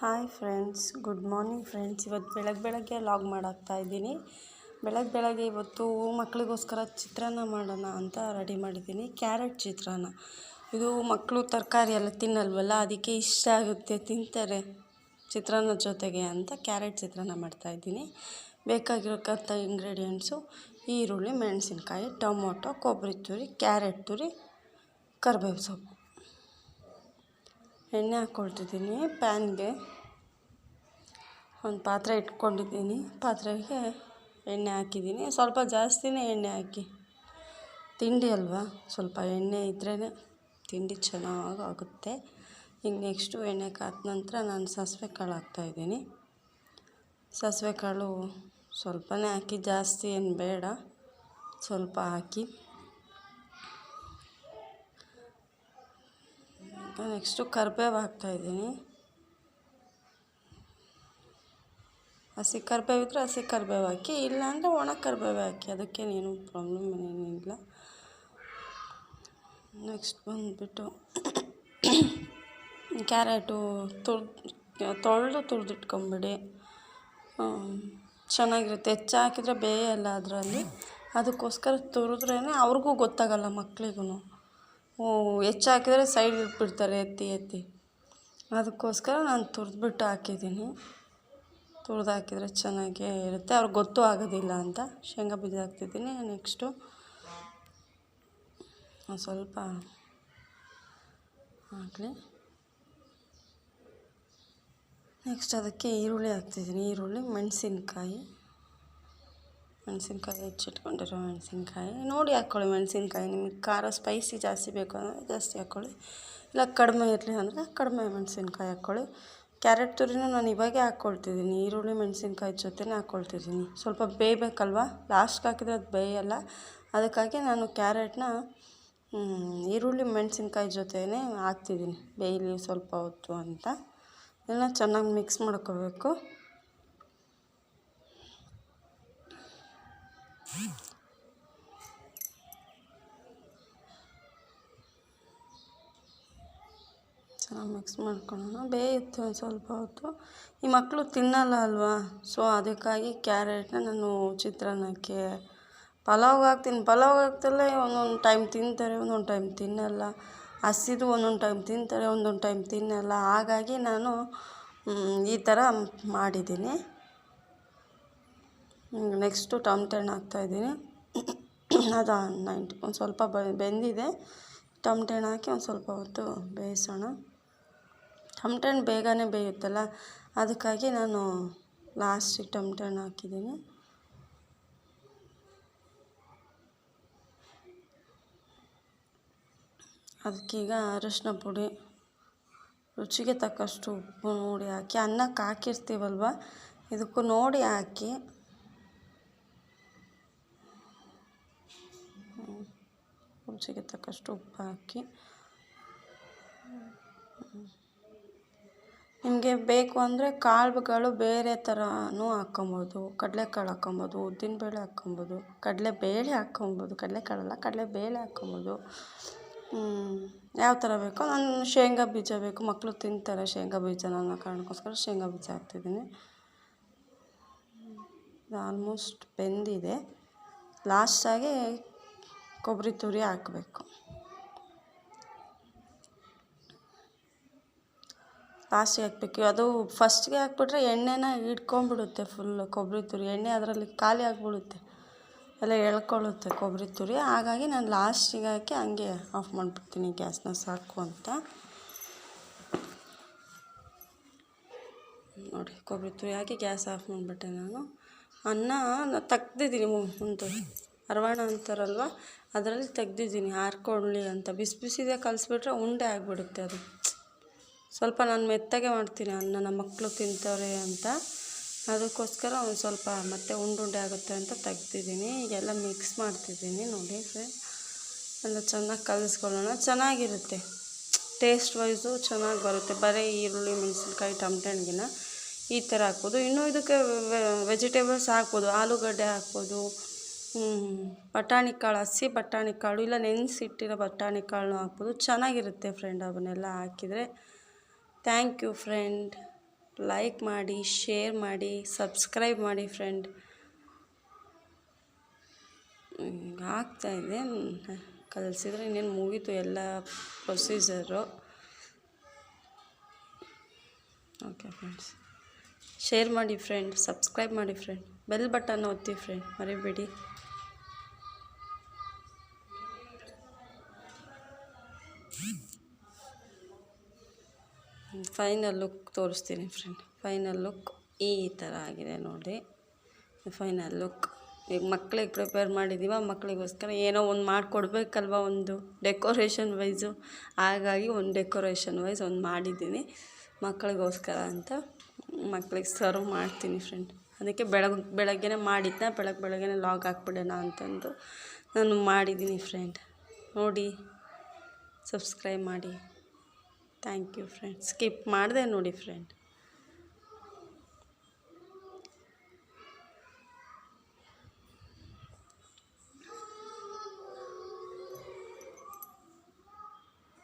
Hi friends, good morning friends. ಇವತ್ತು ಬೆಳಗ್ಗೆ ಬೆಳಗ್ಗೆ ಲಾಗ್ ಮಾಡಾಕ್ತಾ ಇದ್ದೀನಿ. ಬೆಳಗ್ಗೆ ಬೆಳಗ್ಗೆ ಇವತ್ತು ಮಕ್ಕಳಿಗೋಸ್ಕರ ಚಿತ್ರಾನ್ನ ಮಾಡೋಣ ಅಂತ ರೆಡಿ ಮಾಡಿದ್ದೀನಿ. ಕ್ಯಾರೆಟ್ ಚಿತ್ರಾನ್ನ. ಇದು ಮಕ್ಕಳು ತರಕಾರಿ ಎಲ್ಲ ತಿನ್ನಲ್ವಲ್ಲ, ಅದಕ್ಕೆ ಇಷ್ಟ ಆಗುತ್ತೆ ತಿಂತಾರೆ ಚಿತ್ರಾನ್ನ ಜೊತೆಗೆ ಅಂತ ಕ್ಯಾರೆಟ್ ಚಿತ್ರಾನ್ನ ಮಾಡ್ತಾಯಿದ್ದೀನಿ ಬೇಕಾಗಿರೋಕ್ಕಂಥ ಇಂಗ್ರೀಡಿಯೆಂಟ್ಸು ಈರುಳ್ಳಿ, ಮೆಣಸಿನ್ಕಾಯಿ, ಟೊಮೊಟೊ, ಕೊಬ್ಬರಿ ತುರಿ, ಕ್ಯಾರೆಟ್ ತುರಿ ಕರಿಬೇವು ಸೊಪ್ಪು. ಎಣ್ಣೆ ಹಾಕ್ಕೊಳ್ತಿದ್ದೀನಿ ಪ್ಯಾನ್ಗೆ. ಒಂದು ಪಾತ್ರೆ ಇಟ್ಕೊಂಡಿದ್ದೀನಿ. ಪಾತ್ರೆಗೆ ಎಣ್ಣೆ ಹಾಕಿದ್ದೀನಿ. ಸ್ವಲ್ಪ ಜಾಸ್ತಿನೇ ಎಣ್ಣೆ ಹಾಕಿ. ತಿಂಡಿ ಅಲ್ವಾ? ಸ್ವಲ್ಪ ಎಣ್ಣೆ ಇದ್ರೇ ತಿಂಡಿ ಚೆನ್ನಾಗಿ ಆಗುತ್ತೆ ಈಗ ನೆಕ್ಸ್ಟು ಎಣ್ಣೆ ಕಾದ ನಂತರ ನಾನು ಸಾಸಿವೆ ಕಾಳು ಹಾಕ್ತಾಯಿದ್ದೀನಿ ಸಾಸಿವೆ ಕಾಳು ಸ್ವಲ್ಪನೇ ಹಾಕಿ, ಜಾಸ್ತಿ ಏನು ಬೇಡ. ಸ್ವಲ್ಪ ಹಾಕಿ. ನೆಕ್ಸ್ಟು ಕರ್ಬೇವು ಹಾಕ್ತಾಯಿದ್ದೀನಿ. ಹಸಿ ಕರ್ಬೇವು ಇದ್ದರೆ ಹಸಿ ಕರ್ಬೇವು ಹಾಕಿ, ಇಲ್ಲಾಂದರೆ ಒಣ ಕರ್ಬೇವು ಹಾಕಿ, ಅದಕ್ಕೇನೇನು ಪ್ರಾಬ್ಲಮ್ ಏನೇನಿಲ್ಲ ನೆಕ್ಸ್ಟ್ ಬಂದುಬಿಟ್ಟು ಕ್ಯಾರೆಟು ತುರ್ದು, ತೊಳೆದು ತುರಿದಿಟ್ಕೊಂಬಿಡಿ. ಚೆನ್ನಾಗಿರುತ್ತೆ. ಹೆಚ್ಚಾಕಿದ್ರೆ ಬೇಯಲ್ಲ ಅದರಲ್ಲಿ. ಅದಕ್ಕೋಸ್ಕರ ತುರಿದ್ರೇ ಅವ್ರಿಗೂ ಗೊತ್ತಾಗಲ್ಲ ಮಕ್ಳಿಗೂ ಹೆಚ್ಚು ಹಾಕಿದರೆ ಸೈಡ್ ಇಟ್ಬಿಡ್ತಾರೆ, ಎತ್ತಿ ಎತ್ತಿ. ಅದಕ್ಕೋಸ್ಕರ ನಾನು ತುರಿದ್ಬಿಟ್ಟು ಹಾಕಿದ್ದೀನಿ. ತುರಿದು ಹಾಕಿದರೆ ಚೆನ್ನಾಗೇ ಇರುತ್ತೆ. ಅವ್ರಿಗೆ ಗೊತ್ತೂ ಆಗೋದಿಲ್ಲ ಅಂತ ಶೇಂಗಾ ಬೀಜ ಹಾಕ್ತಿದ್ದೀನಿ ನೆಕ್ಸ್ಟು ಸ್ವಲ್ಪ ಹಾಕಲಿ. ನೆಕ್ಸ್ಟ್ ಅದಕ್ಕೆ ಈರುಳ್ಳಿ ಹಾಕ್ತಿದ್ದೀನಿ. ಈರುಳ್ಳಿ, ಮೆಣಸಿನ್ಕಾಯಿ. ಮೆಣಸಿನ್ಕಾಯಿ ಹೆಚ್ಚಿಟ್ಕೊಂಡಿರೋ ಮೆಣಸಿನ್ಕಾಯಿ. ನೋಡಿ ಹಾಕ್ಕೊಳ್ಳಿ ಮೆಣಸಿನ್ಕಾಯಿ, ನಿಮಗೆ ಖಾರ ಸ್ಪೈಸಿ ಜಾಸ್ತಿ ಬೇಕು ಅಂದರೆ ಜಾಸ್ತಿ ಹಾಕ್ಕೊಳ್ಳಿ ಇಲ್ಲ ಕಡಿಮೆ ಇರಲಿ ಅಂದರೆ ಕಡಿಮೆ ಮೆಣಸಿನ್ಕಾಯಿ ಹಾಕ್ಕೊಳ್ಳಿ ಕ್ಯಾರೆಟ್ ತುರಿನ ನಾನು ಇವಾಗೇ ಹಾಕ್ಕೊಳ್ತಿದ್ದೀನಿ ಈರುಳ್ಳಿ ಮೆಣಸಿನ್ಕಾಯಿ ಜೊತೆನೇ ಹಾಕ್ಕೊಳ್ತಿದ್ದೀನಿ ಸ್ವಲ್ಪ ಬೇಯಬೇಕಲ್ವ? ಲಾಸ್ಟ್ಗೆ ಹಾಕಿದರೆ ಅದು ಬೇಯಲ್ಲ. ಅದಕ್ಕಾಗಿ ನಾನು ಕ್ಯಾರೆಟ್ನ ಈರುಳ್ಳಿ ಮೆಣಸಿನ್ಕಾಯಿ ಜೊತೆನೇ ಹಾಕ್ತಿದ್ದೀನಿ. ಬೇಯಲಿ ಸ್ವಲ್ಪ ಹೊತ್ತು ಅಂತ. ಎಲ್ಲ ಚೆನ್ನಾಗಿ ಮಿಕ್ಸ್ ಮಾಡ್ಕೋಬೇಕು ಚೆನ್ನಾಗಿ ಮಿಕ್ಸ್ ಮಾಡ್ಕೊಳ್ಳೋಣ ಬೇಯುತ್ತೆ ಒಂದು ಸ್ವಲ್ಪ ಹೊತ್ತು. ಈ ಮಕ್ಕಳು ತಿನ್ನಲ್ಲ ಅಲ್ವಾ? ಸೊ ಅದಕ್ಕಾಗಿ ಕ್ಯಾರೆಟ್ನ ನಾನು ಚಿತ್ರಾನ್ನಕ್ಕೆ ಪಲಾವ್ಗೆ ಹಾಕ್ತೀನಿ. ಪಲಾವ್ಗೆ ಹಾಕ್ತಲ್ಲ ಒಂದೊಂದು ಟೈಮ್ ತಿಂತಾರೆ, ಒಂದೊಂದು ಟೈಮ್ ತಿನ್ನಲ್ಲ. ಹಸಿದು ಒಂದೊಂದು ಟೈಮ್ ತಿಂತಾರೆ, ಒಂದೊಂದು ಟೈಮ್ ತಿನ್ನಲ್ಲ. ಹಾಗಾಗಿ ನಾನು ಈ ಥರ ಮಾಡಿದ್ದೀನಿ. ನೆಕ್ಸ್ಟು ಟೊಮ್ಟೆ ಹಣ್ಣು ಹಾಕ್ತಾಯಿದ್ದೀನಿ ಅದು ನೈಂಟಿ ಒಂದು ಸ್ವಲ್ಪ ಬೆಂದಿದೆ. ಟೊಮ್ಟೆ ಹಾಕಿ ಒಂದು ಸ್ವಲ್ಪ ಹೊತ್ತು ಬೇಯಿಸೋಣ. ಟೊಮ್ಟೆ ಹಣ್ಣು ಬೇಗನೆ ಬೇಯುತ್ತಲ್ಲ, ಅದಕ್ಕಾಗಿ ನಾನು ಲಾಸ್ಟಿಗೆ ಹಣ್ಣು ಹಾಕಿದ್ದೀನಿ. ಅದಕ್ಕೀಗ ಅರಿಶಿನ ಪುಡಿ, ರುಚಿಗೆ ತಕ್ಕಷ್ಟು ಉಪ್ಪು ನೋಡಿ ಹಾಕಿ. ಅನ್ನಕ್ಕೆ ಹಾಕಿರ್ತೀವಲ್ವ, ಇದಕ್ಕೂ ನೋಡಿ ಹಾಕಿ. ರುಚಿಗೆ ತಕ್ಕಷ್ಟು ಉಪ್ಪು ಹಾಕಿ. ನಿಮಗೆ ಬೇಕು ಅಂದರೆ ಕಾಳುಗಳು ಬೇರೆ ಥರನೂ ಹಾಕ್ಕೊಬೋದು. ಕಡಲೆಕಾಳು ಹಾಕ್ಕೊಬೋದು, ಉದ್ದಿನಬೇಳೆ ಹಾಕ್ಕೊಬೋದು. ಕಡಲೆಬೇಳೆ ಹಾಕ್ಕೊಬೋದು. ಕಡಲೆಕಾಳಲ್ಲ ಕಡಲೆಬೇಳೆ ಹಾಕ್ಕೊಬೋದು. ಯಾವ ಥರ ಬೇಕೋ? ನಾನು ಶೇಂಗಾ ಬೀಜ ಬೇಕು. ಮಕ್ಕಳು ತಿಂತಾರೆ ಶೇಂಗಾ ಬೀಜ ಅನ್ನೋ ಕಾರಣಕ್ಕೋಸ್ಕರ ಶೇಂಗಾ ಬೀಜ ಹಾಕ್ತಿದ್ದೀನಿ. ಆಲ್ಮೋಸ್ಟ್ ಬೆಂದಿದೆ. ಲಾಸ್ಟಾಗಿ ಕೊಬ್ಬರಿ ತುರಿ ಹಾಕಬೇಕು. ಲಾಸ್ಟಿಗೆ ಹಾಕ್ಬೇಕು. ಅದು ಫಸ್ಟ್ಗೆ ಹಾಕ್ಬಿಟ್ರೆ ಎಣ್ಣೆನ ಹಿಡ್ಕೊಂಬಿಡುತ್ತೆ ಫುಲ್ಲು ಕೊಬ್ಬರಿ ತುರಿ. ಎಣ್ಣೆ ಅದರಲ್ಲಿ ಖಾಲಿ ಆಗಿಬಿಡುತ್ತೆ. ಎಲ್ಲ ಎಳ್ಕೊಳ್ಳುತ್ತೆ ಕೊಬ್ಬರಿ ತುರಿ. ಹಾಗಾಗಿ ನಾನು ಲಾಸ್ಟಿಗೆ ಹಾಕಿ ಹಂಗೆ ಆಫ್ ಮಾಡಿಬಿಡ್ತೀನಿ ಗ್ಯಾಸ್ನ ಸಾಕು ಅಂತ. ನೋಡಿ ಕೊಬ್ಬರಿ ತುರಿ ಹಾಕಿ ಗ್ಯಾಸ್ ಆಫ್ ಮಾಡಿಬಿಟ್ಟೆ ನಾನು. ಅನ್ನ ತೆಗ್ದಿದ್ದೀನಿ ಒಂದು ಅರವಾಣ ಅಂತಾರಲ್ವ? ಅದರಲ್ಲಿ ತೆಗ್ದಿದ್ದೀನಿ. ಹಾರ್ಕೊಳ್ಳಿ ಅಂತ. ಬಿಸಿ ಬಿಸಿದೆ ಕಲಿಸ್ಬಿಟ್ರೆ ಉಂಡೆ ಆಗಿಬಿಡುತ್ತೆ ಅದು. ಸ್ವಲ್ಪ ನಾನು ಮೆತ್ತಗೆ ಮಾಡ್ತೀನಿ ಅನ್ನ, ನಮ್ಮ ಮಕ್ಕಳು ತಿಂತವ್ರೆ ಅಂತ. ಅದಕ್ಕೋಸ್ಕರ ಒಂದು ಸ್ವಲ್ಪ ಮತ್ತೆ ಉಂಡುಂಡೆ ಆಗುತ್ತೆ ಅಂತ ತೆಗ್ದಿದ್ದೀನಿ. ಈಗೆಲ್ಲ ಮಿಕ್ಸ್ ಮಾಡ್ತಿದ್ದೀನಿ ನೋಡಿ ಫ್ರೆಂಡ್ ಎಲ್ಲ ಚೆನ್ನಾಗಿ ಕಲಿಸ್ಕೊಳ್ಳೋಣ. ಚೆನ್ನಾಗಿರುತ್ತೆ. ಟೇಸ್ಟ್ ವೈಸು ಚೆನ್ನಾಗಿ ಬರುತ್ತೆ. ಬರೀ ಈರುಳ್ಳಿ, ಮೆಣಸಿನ್ಕಾಯಿ ಟಮ್ಟೆ ಹಣ್ಣಿನ ಈ ಥರ ಹಾಕ್ಬೋದು. ಇನ್ನೂ ಇದಕ್ಕೆ ವೆಜಿಟೇಬಲ್ಸ್ ಹಾಕ್ಬೋದು. ಆಲೂಗಡ್ಡೆ ಹಾಕ್ಬೋದು. ಬಟಾಣಿ ಕಾಳು, ಹಸಿ ಬಟಾಣಿ ಕಾಳು, ಇಲ್ಲ ನೆನೆಸಿಟ್ಟಿರೋ ಬಟಾಣಿ ಕಾಳನ್ನೂ ಹಾಕ್ಬೋದು. ಚೆನ್ನಾಗಿರುತ್ತೆ ಫ್ರೆಂಡ್ ಅವನ್ನೆಲ್ಲ ಹಾಕಿದರೆ. Thank you friend. ಲೈಕ್ ಮಾಡಿ, ಶೇರ್ ಮಾಡಿ, ಸಬ್ಸ್ಕ್ರೈಬ್ ಮಾಡಿ ಫ್ರೆಂಡ್. ಆಗ್ತಾಯಿದೆ ಕಲಿಸಿದ್ರೆ ಇನ್ನೇನು ಮುಗೀತು ಎಲ್ಲ ಪ್ರೊಸೀಜರು. ಓಕೆ ಫ್ರೆಂಡ್ಸ್ ಶೇರ್ ಮಾಡಿ ಫ್ರೆಂಡ್, ಸಬ್ಸ್ಕ್ರೈಬ್ ಮಾಡಿ ಫ್ರೆಂಡ್. ಬೆಲ್ ಬಟನ್ ಒತ್ತಿ ಫ್ರೆಂಡ್, ಮರಿಬೇಡಿ. ಫೈನಲ್ ಲುಕ್ ತೋರಿಸ್ತೀನಿ ಫ್ರೆಂಡ್ ಫೈನಲ್ ಲುಕ್ ಈ ಥರ ಆಗಿದೆ ನೋಡಿ. ಫೈನಲ್ ಲುಕ್ ಈಗ ಮಕ್ಳಿಗೆ ಪ್ರಿಪೇರ್ ಮಾಡಿದ್ದೀವ ಮಕ್ಕಳಿಗೋಸ್ಕರ ಏನೋ ಒಂದು ಮಾಡಿಕೊಡ್ಬೇಕಲ್ವ ಒಂದು ಡೆಕೋರೇಷನ್ ವೈಸು ಹಾಗಾಗಿ ಒಂದು ಡೆಕೋರೇಷನ್ ವೈಸ್ ಒಂದು ಮಾಡಿದ್ದೀನಿ. ಮಕ್ಕಳಿಗೋಸ್ಕರ ಅಂತ ಮಕ್ಳಿಗೆ ಸರ್ವ್ ಮಾಡ್ತೀನಿ ಫ್ರೆಂಡ್ ಅದಕ್ಕೆ ಬೆಳಗ್ಗೆ ಬೆಳಗ್ಗೆನೇ ಮಾಡಿದ್ನ ಬೆಳಗ್ಗೆ ಬೆಳಗ್ಗೆನೇ ಲಾಗ್ ಹಾಕ್ಬಿಡೋಣ ಅಂತಂದು ನಾನು ಮಾಡಿದ್ದೀನಿ ಫ್ರೆಂಡ್ ನೋಡಿ ಸಬ್ಸ್ಕ್ರೈಬ್ ಮಾಡಿ. ಥ್ಯಾಂಕ್ ಯು ಫ್ರೆಂಡ್ ಸ್ಕಿಪ್ ಮಾಡಿದೆ ನೋಡಿ ಫ್ರೆಂಡ್.